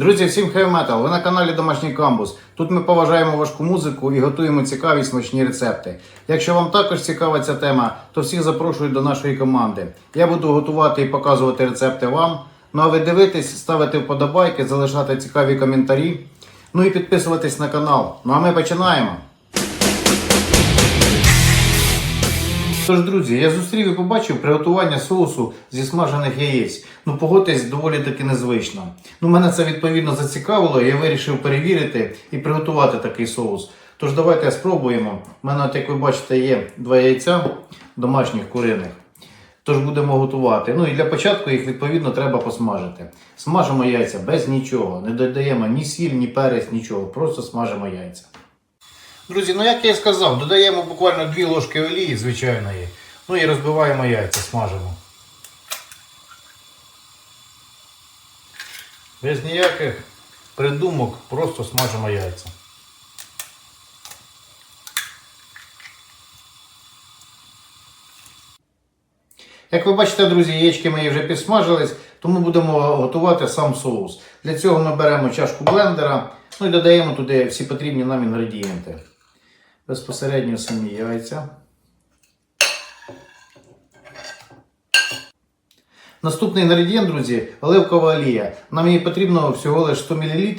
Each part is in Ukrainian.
Друзі, всім хевметал! Ви на каналі Домашній Камбус. Тут ми поважаємо важку музику і готуємо цікаві смачні рецепти. Якщо вам також цікава ця тема, то всіх запрошую до нашої команди. Я буду готувати і показувати рецепти вам. Ну а ви дивитесь, ставити вподобайки, залишати цікаві коментарі. Ну і підписуватись на канал. Ну а ми починаємо. Тож, друзі, я зустрів і побачив приготування соусу зі смажених яєць. Ну, погодьтесь, доволі таки незвично. Ну, мене це відповідно зацікавило, і я вирішив перевірити і приготувати такий соус. Тож давайте спробуємо. У мене, от, як ви бачите, є два яйця домашніх куриних. Тож будемо готувати. Ну і для початку їх відповідно треба посмажити. Смажимо яйця без нічого, не додаємо ні сіль, ні перець, нічого. Просто смажимо яйця. Друзі, ну як я і сказав, додаємо буквально 2 ложки олії звичайної. Ну і розбиваємо яйця, смажимо. Без ніяких придумок, просто смажимо яйця. Як ви бачите, друзі, яєчки мої вже підсмажились, тому будемо готувати сам соус. Для цього ми беремо чашку блендера, ну і додаємо туди всі потрібні нам інгредієнти. Безпосередньо самі яйця. Наступний інгредієнт, друзі, оливкова олія. Нам її потрібно всього лише 100 мл,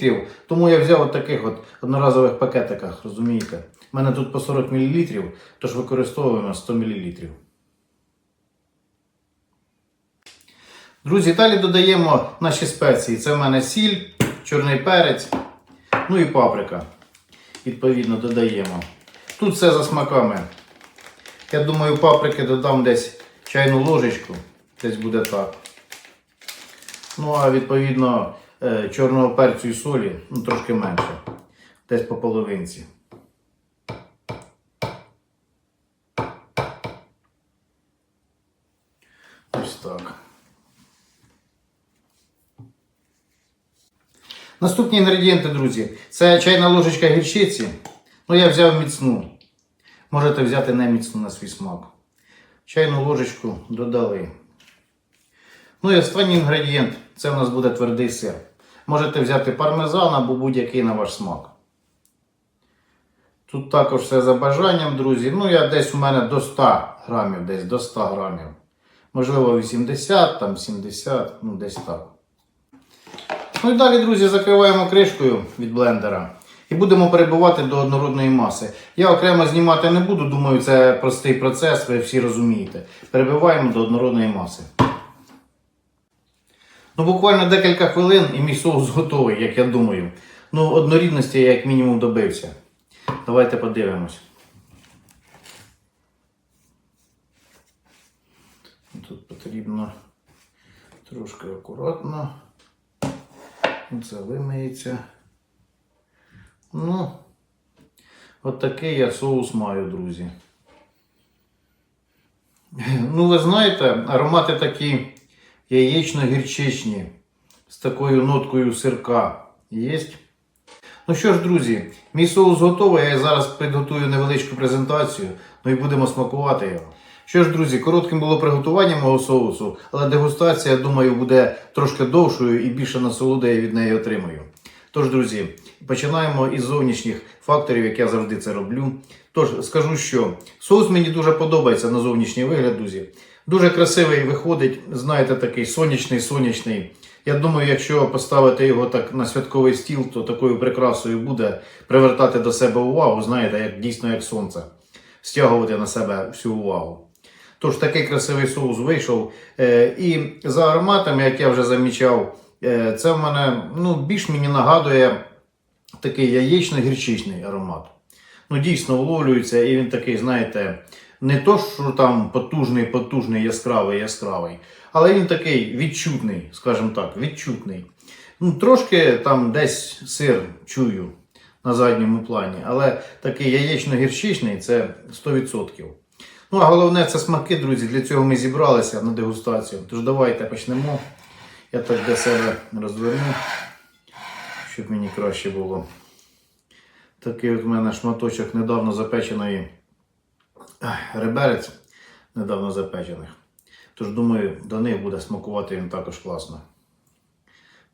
тому я взяв от таких от одноразових пакетиках, розумієте? У мене тут по 40 мл, тож використовуємо 100 мл. Друзі, далі додаємо наші спеції. Це в мене сіль, чорний перець, ну і паприка. Відповідно, додаємо. Тут все за смаками. Я думаю, паприки додам десь чайну ложечку. Десь буде так. Ну, а відповідно, е, чорного перцю і солі ну, трошки менше. Десь по половинці. Ось так. Наступні інгредієнти, друзі, це чайна ложечка гірчиці. Ну, я взяв міцну. Можете взяти не міцну на свій смак. Чайну ложечку додали. Ну і останній інгредієнт це у нас буде твердий сир. Можете взяти пармезан або будь-який на ваш смак. Тут також все за бажанням, друзі. Ну, я десь у мене до 100 грамів, десь до 100 грамів. Можливо, 80, там 70, ну десь так. Ну і далі, друзі, закриваємо кришкою від блендера і будемо перебувати до однородної маси. Я окремо знімати не буду, думаю, це простий процес, ви всі розумієте. Перебиваємо до однородної маси. Ну, буквально декілька хвилин і мій соус готовий, як я думаю. Ну, однорідності я як мінімум добився. Давайте подивимось. Тут потрібно трошки акуратно. Це вимиється. Ну, от такий я соус маю, друзі. Ну, ви знаєте, аромати такі яєчно-гірчичні з такою ноткою сирка є. Ну що ж, друзі, мій соус готовий. Я зараз підготую невеличку презентацію, ну і будемо смакувати його. Що ж, друзі, коротким було приготування мого соусу, але дегустація, думаю, буде трошки довшою і більше насолоди я від неї отримаю. Тож, друзі, починаємо із зовнішніх факторів, як я завжди це роблю. Тож, скажу, що соус мені дуже подобається на зовнішній вигляд, друзі. Дуже красивий виходить, знаєте, такий сонячний, сонячний. Я думаю, якщо поставити його так на святковий стіл, то такою прикрасою буде привертати до себе увагу, знаєте, як дійсно як сонце, стягувати на себе всю увагу. Тож такий красивий соус вийшов. Е, і за ароматами, як я вже замічав, е, це в мене ну, більш мені нагадує такий яєчно-гірчичний аромат. Ну, дійсно вловлюється, і він такий, знаєте, не то, що там потужний, потужний, яскравий, яскравий, але він такий відчутний, скажімо так, відчутний. Ну, Трошки там десь сир чую на задньому плані, але такий яєчно-гірчичний це 100%. Ну, а головне це смаки, друзі. Для цього ми зібралися на дегустацію. Тож давайте почнемо. Я так для себе розверну, щоб мені краще було. Такий от в мене шматочок недавно запеченої реберець, недавно запечених. Тож, думаю, до них буде смакувати він також класно.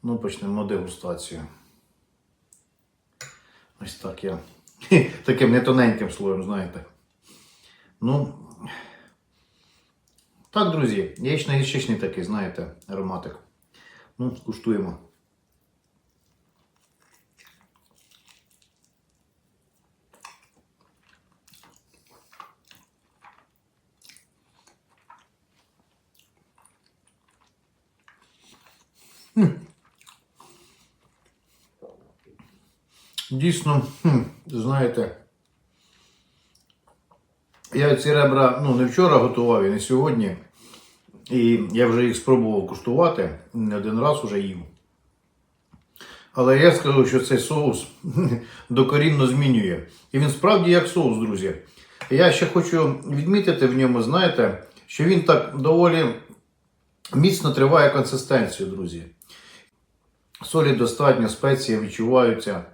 Ну, почнемо дегустацію. Ось так я. Таким не тоненьким слоєм, знаєте. Ну. Так, друзі, яєчно-гірчичний такий, знаєте, ароматик. Ну, скуштуємо. Дійсно, хм, знаєте, я ці ребра ну, не вчора готував і не сьогодні. І я вже їх спробував куштувати, не один раз уже їв. Але я скажу, що цей соус докорінно змінює. І він справді як соус, друзі. Я ще хочу відмітити в ньому, знаєте, що він так доволі міцно триває консистенцію, друзі. Солі достатньо, спеції відчуваються.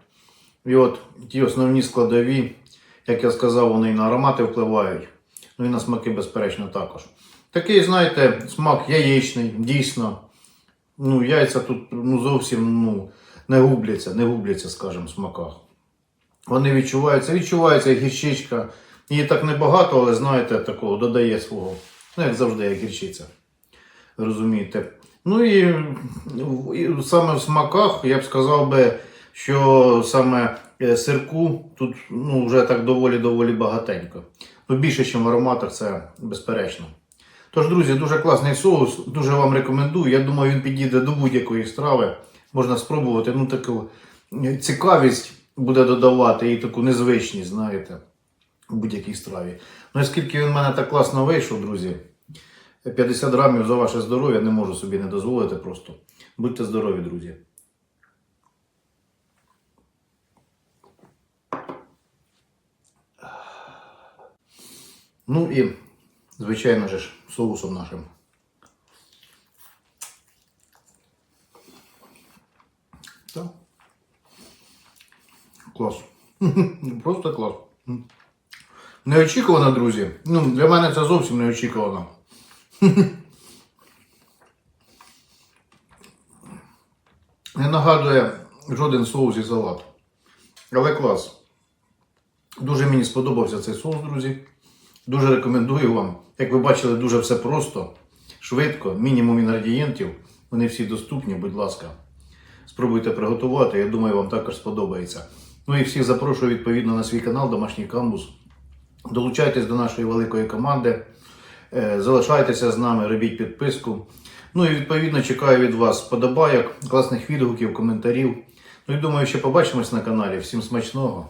І от ті основні складові, як я сказав, вони і на аромати впливають. Ну і на смаки, безперечно, також. Такий, знаєте, смак яєчний, дійсно. Ну, яйця тут ну, зовсім ну, не губляться, не губляться, скажімо, в смаках. Вони відчуваються, відчувається гірчичка. Її так небагато, але знаєте, такого додає свого. Ну, як завжди, як гірчиця. Розумієте? Ну і, і саме в смаках я б сказав би, що саме е, сирку тут ну, вже так доволі-доволі багатенько. Ну, більше, ніж в ароматах, це безперечно. Тож, друзі, дуже класний соус, дуже вам рекомендую. Я думаю, він підійде до будь-якої страви. Можна спробувати. Ну, таку е, цікавість буде додавати і таку незвичність, знаєте, в будь-якій страві. Ну, оскільки він в мене так класно вийшов, друзі, 50 грамів за ваше здоров'я не можу собі не дозволити просто. Будьте здорові, друзі. Ну і, звичайно ж, соусом нашим. Так. Клас. Просто клас. Неочікувано, друзі. Ну, для мене це зовсім неочікувано. Не нагадує жоден соус і салат. Але клас. Дуже мені сподобався цей соус, друзі. Дуже рекомендую вам. Як ви бачили, дуже все просто, швидко, мінімум інгредієнтів. Вони всі доступні, будь ласка. Спробуйте приготувати, я думаю, вам також сподобається. Ну і всіх запрошую відповідно на свій канал Домашній Камбус. Долучайтесь до нашої великої команди. Е, Залишайтеся з нами, робіть підписку. Ну і відповідно чекаю від вас подобайок, класних відгуків, коментарів. Ну і думаю, ще побачимось на каналі. Всім смачного!